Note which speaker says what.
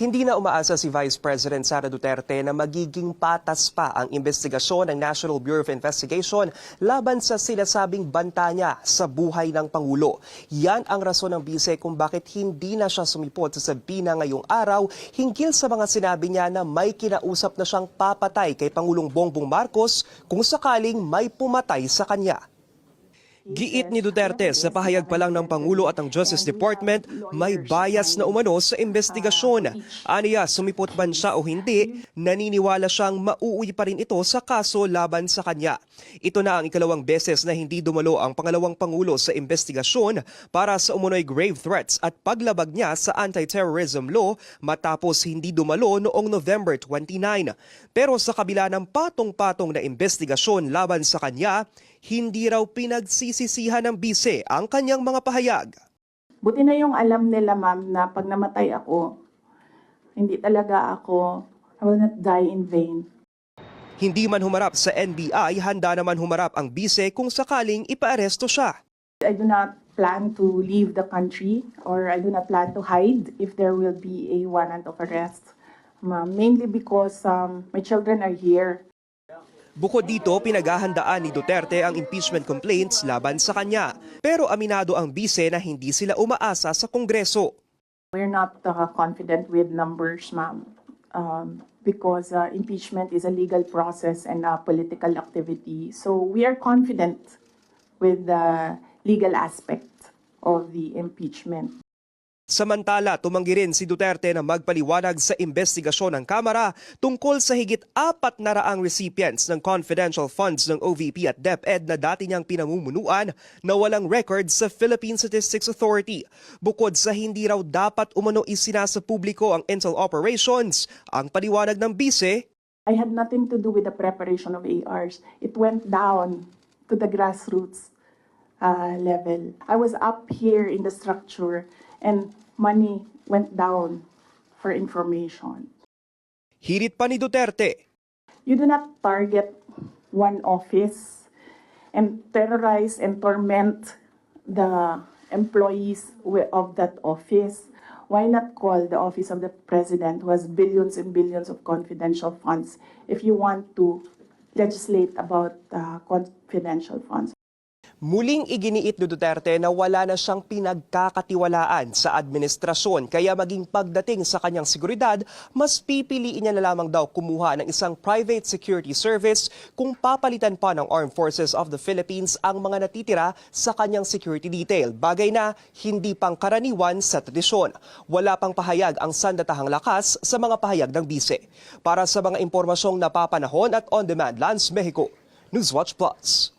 Speaker 1: Hindi na umaasa si Vice President Sara Duterte na magiging patas pa ang investigasyon ng National Bureau of Investigation laban sa sinasabing banta niya sa buhay ng Pangulo. Yan ang rason ng bise kung bakit hindi na siya sumipot sa sabina ngayong araw hinggil sa mga sinabi niya na may kinausap na siyang papatay kay Pangulong Bongbong Marcos kung sakaling may pumatay sa kanya. Giit ni Duterte sa pahayag pa lang ng Pangulo at ang Justice Department, may bias na umano sa investigasyon. Aniya, sumipot man siya o hindi, naniniwala siyang mauuwi pa rin ito sa kaso laban sa kanya. Ito na ang ikalawang beses na hindi dumalo ang pangalawang Pangulo sa investigasyon para sa umunoy grave threats at paglabag niya sa anti-terrorism law matapos hindi dumalo noong November 29. Pero sa kabila ng patong-patong na investigasyon laban sa kanya, hindi raw pinagsisisihan ng bise ang kanyang mga pahayag.
Speaker 2: Buti na yung alam nila, ma'am, na pag namatay ako, hindi talaga ako, I will not die in vain.
Speaker 1: Hindi man humarap sa NBI, handa naman humarap ang bise kung sakaling ipaaresto siya.
Speaker 2: I do not plan to leave the country or I do not plan to hide if there will be a warrant of arrest. Ma'am, mainly because um, my children are here.
Speaker 1: Bukod dito, pinaghahandaan ni Duterte ang impeachment complaints laban sa kanya. Pero aminado ang bise na hindi sila umaasa sa Kongreso.
Speaker 2: We're not uh, confident with numbers, ma'am, um, because uh, impeachment is a legal process and a political activity. So we are confident with the legal aspect of the impeachment.
Speaker 1: Samantala, tumanggi rin si Duterte na magpaliwanag sa investigasyon ng Kamara tungkol sa higit apat na raang recipients ng confidential funds ng OVP at DepEd na dati niyang pinamumunuan na walang record sa Philippine Statistics Authority. Bukod sa hindi raw dapat umano isinasa publiko ang intel operations, ang paliwanag ng bise,
Speaker 2: I had nothing to do with the preparation of ARs. It went down to the grassroots uh, level. I was up here in the structure and money went down for information.
Speaker 1: hirit pa ni Duterte.
Speaker 2: You do not target one office and terrorize and torment the employees of that office. Why not call the office of the president who has billions and billions of confidential funds if you want to legislate about uh, confidential funds?
Speaker 1: Muling iginiit ni Duterte na wala na siyang pinagkakatiwalaan sa administrasyon kaya maging pagdating sa kanyang seguridad, mas pipiliin niya na lamang daw kumuha ng isang private security service kung papalitan pa ng Armed Forces of the Philippines ang mga natitira sa kanyang security detail. Bagay na hindi pang karaniwan sa tradisyon. Wala pang pahayag ang sandatahang lakas sa mga pahayag ng bise. Para sa mga impormasyong napapanahon at on-demand Lance Mexico, Newswatch Plus.